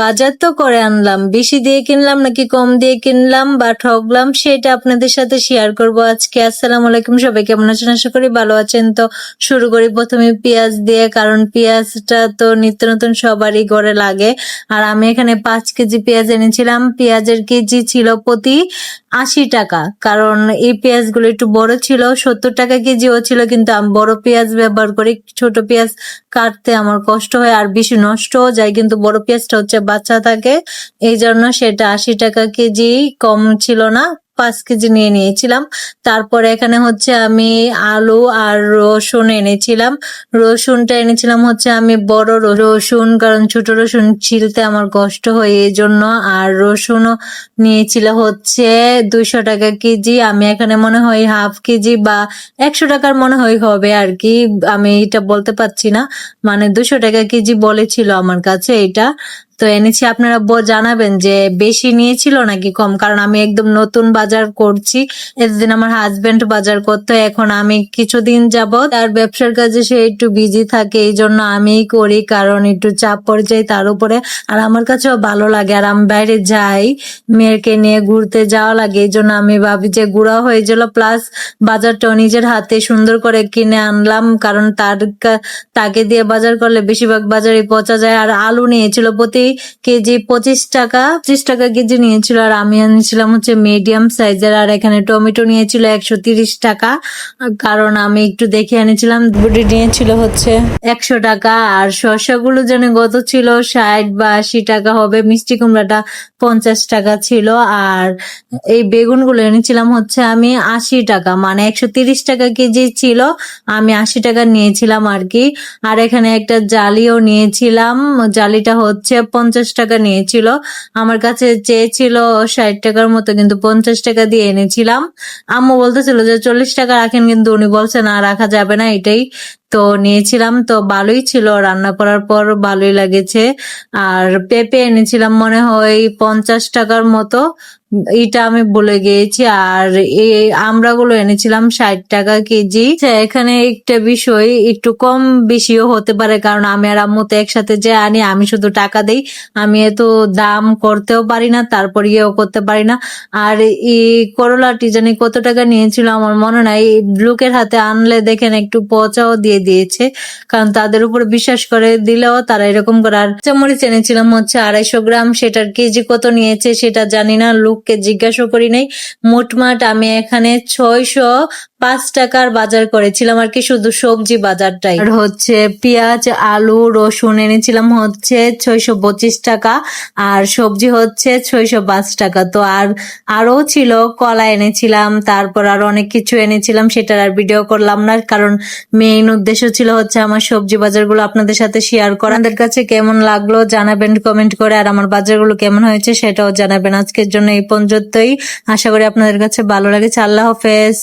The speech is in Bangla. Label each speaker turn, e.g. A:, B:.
A: বাজার তো করে আনলাম। বেশি দিয়ে কিনলাম নাকি কম দিয়ে কিনলাম বা ঠকলাম সেটা আপনাদের সাথে শেয়ার করব আজকে। আসসালাম আলাইকুম, সবাই কেমন আছেন? আশা করি ভালো আছেন। তো শুরু করি প্রথমে পেঁয়াজ দিয়ে, কারণ পেঁয়াজটা তো নিত্য নতুন সবারই ঘরে লাগে। আর আমি এখানে পাঁচ কেজি পেঁয়াজ এনেছিলাম। পেঁয়াজের কেজি ছিল প্রতি আশি টাকা। কারণ এই পেঁয়াজগুলো একটু বড় ছিল, সত্তর টাকা কেজিও ছিল, কিন্তু আমি বড় পেঁয়াজ ব্যবহার করি। ছোট পেঁয়াজ কাটতে আমার কষ্ট হয়, আর বেশি নষ্টও যায়, কিন্তু বড় পেঁয়াজটা হচ্ছে বাচ্চা থাকে, এই জন্য সেটা আশি টাকা কেজি কম ছিল না, পাঁচ কেজি নিয়ে নিয়েছিলাম। তারপরে এখানে হচ্ছে আমি আলু আর রসুন এনেছিলাম। রসুনটা এনেছিলাম হচ্ছে আমি বড় রসুন কারণ ছোট রসুন ছিলতে আমার কষ্ট হয় এই জন্য। আর রসুনও নিয়েছিল হচ্ছে দুইশো টাকা কেজি, আমি এখানে মনে হয় হাফ কেজি বা একশো টাকার মনে হয় হবে আর কি, আমি এটা বলতে পারছি না। মানে দুশো টাকা কেজি বলেছিল আমার কাছে এটা। তো এনেছি, আপনারা জানাবেন যে বেশি নিয়েছিল নাকি কম? কারণ আমি একদম নতুন বাজার করছি। এতদিন আমার হাজবেন্ড বাজার করতো, এখন আমি কিছুদিন যাবত তার ব্যবসার কাজে সে একটু বিজি থাকে, এই জন্য আমিই করি, কারণ একটু চাপ পড়ে যায় তার উপরে। আর আমার কাছেও ভালো লাগে, আর আমি বাইরে যাই, মেয়েকে নিয়ে ঘুরতে যাওয়া লাগে, এই জন্য আমি ভাবি যে ঘোরা হয়ে গেল প্লাস বাজারটা নিজের হাতে সুন্দর করে কিনে আনলাম, কারণ তার তাকে দিয়ে বাজার করলে বেশিরভাগ বাজারে পচা যায়। আর আলু নিয়েছিল প্রতি কেজি পঁচিশ টাকা পঁচিশ টাকা কেজি নিয়েছিল আর আমি আনিয়েছিলাম হচ্ছে মিডিয়াম সাইজের আর এখানে টমেটো নিয়েছিল একশো তিরিশ টাকা। কারণ আমি একটু দেখে আনিয়েছিলাম বুড়ি নিয়েছিল হচ্ছে একশো টাকা আর শসাগুলো যেন গত ছিল ষাট বা আশি টাকা হবে, মিষ্টি কুমড়াটা পঞ্চাশ টাকা ছিল। আর এই বেগুনগুলো এনেছিলাম হচ্ছে আমি আশি টাকা মানে একশো তিরিশ টাকা কেজি ছিল, আমি আশি টাকা নিয়েছিলাম আর কি। আর এখানে একটা জালিও নিয়েছিলাম, জালিটা হচ্ছে পঞ্চাশ টাকা নিয়েছিল। আমার কাছে চেয়েছিল ষাট টাকার মতো, কিন্তু পঞ্চাশ টাকা দিয়ে এনেছিলাম। আম্মু বলতেছিল যে চল্লিশ টাকা রাখেন, কিন্তু উনি বলছে না, রাখা যাবে না। এটাই তো নিয়েছিলাম। তো ভালোই ছিল, রান্না করার পর ভালোই লাগেছে। আর পেঁপে এনেছিলাম মনে হয় পঞ্চাশ টাকার মতো। এটা আমি বলে গিয়েছি আর এই আমড়াগুলো এনেছিলাম ষাট টাকা কেজি। আচ্ছা, এখানে একটা বিষয় একটু কম বেশিও হতে পারে কারণ আমি আর আম্মু তো একসাথে যে আনি আমি শুধু টাকা দেই। আমি এত দাম করতেও পারি না তারপর ইয়েও করতে পারি না। আর এই করলাটি জানি কত টাকা নিয়েছিল আমার মনে নাই। লোকের হাতে আনলে দেখেন একটু পচাও দিয়ে দিয়েছে কারণ তাদের উপর বিশ্বাস করে দিলেও তারা এরকম করে। আর চামড়িচ এনেছিলাম হচ্ছে আড়াইশো গ্রাম সেটার কেজি কত নিয়েছে সেটা জানি না লোককে জিজ্ঞাসা করি নাই। মোটমাট আমি এখানে ছয়শো পাঁচ টাকার বাজার করেছিলাম আর কি, শুধু সবজি বাজারটাই। আর হচ্ছে পেঁয়াজ, আলু, রসুন এনেছিলাম হচ্ছে ছয়শো পঁচিশ টাকা আর সবজি হচ্ছে ছয়শো পাঁচ টাকা। তো আর আরও ছিল, কলা এনেছিলাম, তারপর আর অনেক কিছু এনেছিলাম, সেটার আর ভিডিও করলাম না, কারণ মেইন উদ্দেশ্য ছিল হচ্ছে আমার সবজি বাজারগুলো আপনাদের সাথে শেয়ার করা। আপনাদের কাছে কেমন লাগল জানাবেন কমেন্ট করে, আর আমার বাজারগুলো কেমন হয়েছে সেটাও জানাবেন। আজকের জন্য এই পর্যন্তই। আশা করি আপনাদের কাছে ভালো লাগেছে। আল্লাহ হাফেজ।